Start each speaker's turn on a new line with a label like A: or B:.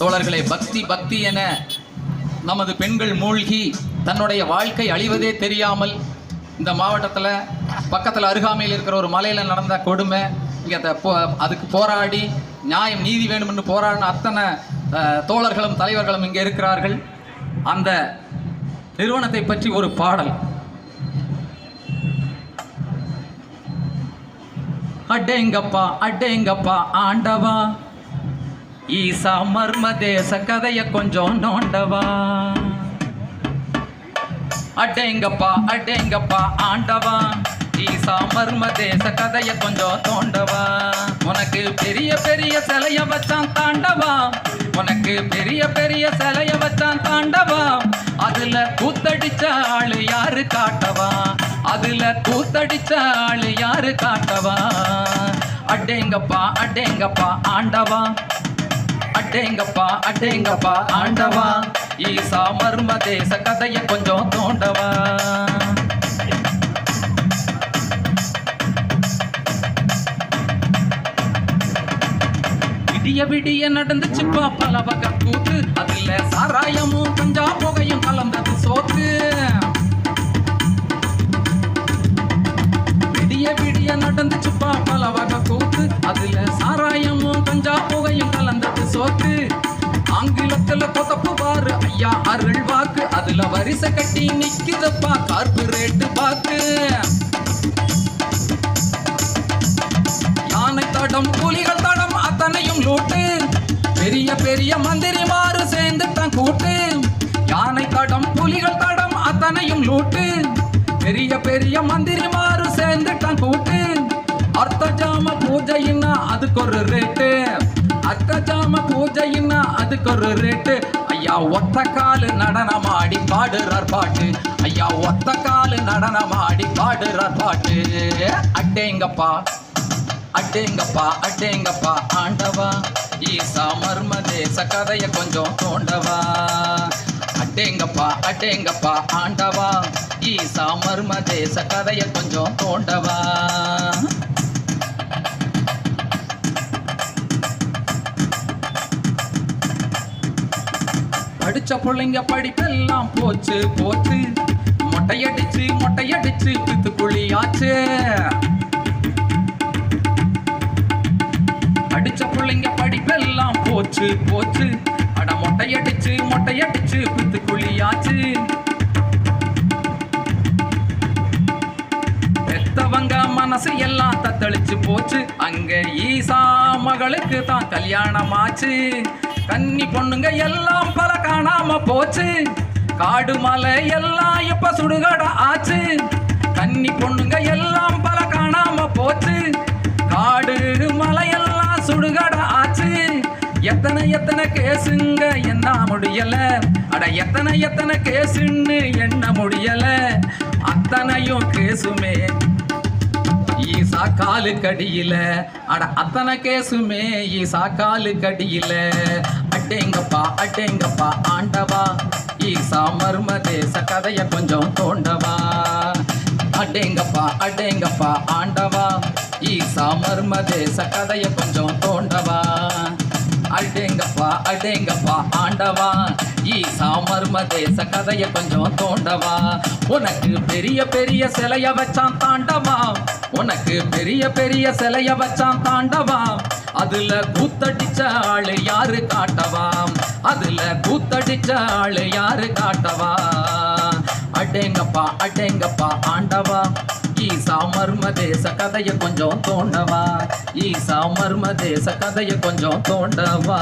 A: தோழர்களை பக்தி பக்தி என நமது பெண்கள் மூழ்கி தன்னுடைய வாழ்க்கை அழிவதே தெரியாமல் இந்த மாவட்டத்தில் பக்கத்தில் அருகாமையில் இருக்கிற ஒரு மலையில் நடந்த கொடுமை இங்கே த- போ- அதுக்கு போராடி நியாயம் நீதி வேணும்னு போராடின அத்தனை தோழர்களும் தலைவர்களும் இங்கே இருக்கிறார்கள். அந்த நிறுவனத்தை பற்றி ஒரு பாடல். அடேங்கப்பா அடேங்கப்பா ஆண்டவா ஈசா மர்ம தேச கதைய கொஞ்சம் நோண்டவா? அடேங்கப்பா அடேங்கப்பா ஆண்டவா. ஈசா மர்ம தேச கதைய கொஞ்சம் தோண்டவா? உனக்கு பெரிய பெரிய சிலைய வச்சான் தாண்டவா? உனக்கு பெரிய பெரிய சிலைய வச்சான் தாண்டவா? அதுல கூத்தடிச்ச ஆளு யாரு காட்டவா? அதுல கூத்தடிச்ச ஆளு யாரு காட்டவா? அடேங்கப்பா அடேங்கப்பா ஆண்டவா. அட்டேங்கப்பா அட்டேங்கப்பா ஆண்டவா. ஈசா மர்ம தேச கதைய கொஞ்சம் தோண்டவா. விடிய விடிய நடந்துச்சுப்பா பல வகை கூத்து அதுல சாராயமும் கஞ்சா புகையும் கலந்தது சோத்து. விடிய விடிய நடந்துச்சுப்பா பல வகை கூத்து அதுல ஐயா அருள் வாக்கு அதுல வரிசை கட்டி நிக்குதப்பா கார்பரேட்டு பாக்கு. யானை தடம் புலிகள் தடம் அத்தனையும் லூட்டு. பெரிய பெரிய மந்திரிமாறு சேர்ந்துட்டான் கூட்டு. யானை தடம் புலிகள் தடம் அத்தனையும் லூட்டு. பெரிய பெரிய மந்திரிமாறு சேர்ந்துட்டான் கூட்டு. அர்த்த ஜாம பூஜைன்னா அதுக்கு ஒரு ரேட்டு. அர்த்த ஜாம பூஜைன்னா அதுக்கு ஒரு ரேட்டு. ஐயா ஒத்த காலு நடனமாடி பாடுறார் பாட்டு. ஐயா ஒத்த காலு நடனமாடி பாடுறார் பாட்டு. அட்டேங்கப்பா அட்டேங்கப்பா அட்டேங்கப்பா ஆண்டவா. ஈசா மர்ம தேச கதைய கொஞ்சம் தோண்டவா அட்டேங்கப்பா அட்டேங்கப்பா ஆண்டவா. ஈசா மர்ம தேச கதைய கொஞ்சம் தோண்டவா படிச்ச பிள்ளைங்க படிப்பெல்லாம் போச்சு போச்சு. மொட்டையடிச்சு மொட்டையடிச்சு பித்துக்குழியாச்சு அடிச்ச பிள்ளைங்க படிப்பெல்லாம் போச்சு போச்சு. அட மொட்டையடிச்சு மொட்டையடிச்சு பித்துக்குழியாச்சு பெத்தவங்க மனசு எல்லாம் தத்தளிச்சு போச்சு. மகளுக்கு தான் கல்யாணம் ஆச்சு கன்னி பொண்ணுங்க எல்லாம் பல காணாம போச்சு. காடு மலை எல்லாம் இப்ப சுடுகாட ஆச்சு. கன்னி பொண்ணுங்க எல்லாம் பல காணாம போச்சு. காடு மலை எல்லாம் சுடுகாட ஆச்சு. எத்தனை எத்தனை கேசுங்க என்ன முடியல? அட எத்தனை எத்தனை கேசுன்னு என்ன முடியல? அத்தனையும் கேசுமே ஈசா காலு கடியில அட அத்தனை கேசுமே ஈசா காலு கடியில அட்டேங்கப்பா அட்டேங்கப்பா ஆண்டவா. ஈசா மர்ம தேச கதைய கொஞ்சம் தோண்டவா. அட்டேங்கப்பா அட்டேங்கப்பா ஆண்டவா. ஈசா மர்ம தேச கதைய கொஞ்சம் தோண்டவா. அடேங்கப்பா அடேங்கப்பா ஆண்டவா. ஈசா மர்ம தேச கதைய கொஞ்சம் தோண்டவா. உனக்கு பெரிய பெரிய சிலைய வச்சான் தாண்டவா. உனக்கு பெரிய பெரிய சிலைய வச்சான் தாண்டவா. அதுல கூத்தடிச்ச ஆளு யாரு காட்டவா? அதுல கூத்தடிச்ச ஆளு யாரு காட்டவா? அடேங்கப்பா அடேங்கப்பா ஆண்டவா. ஈசா மர்ம தேச கதைய கொஞ்சம் தோண்டவா? ஈசா மர்ம தேச கதைய கொஞ்சம் தோண்டவா?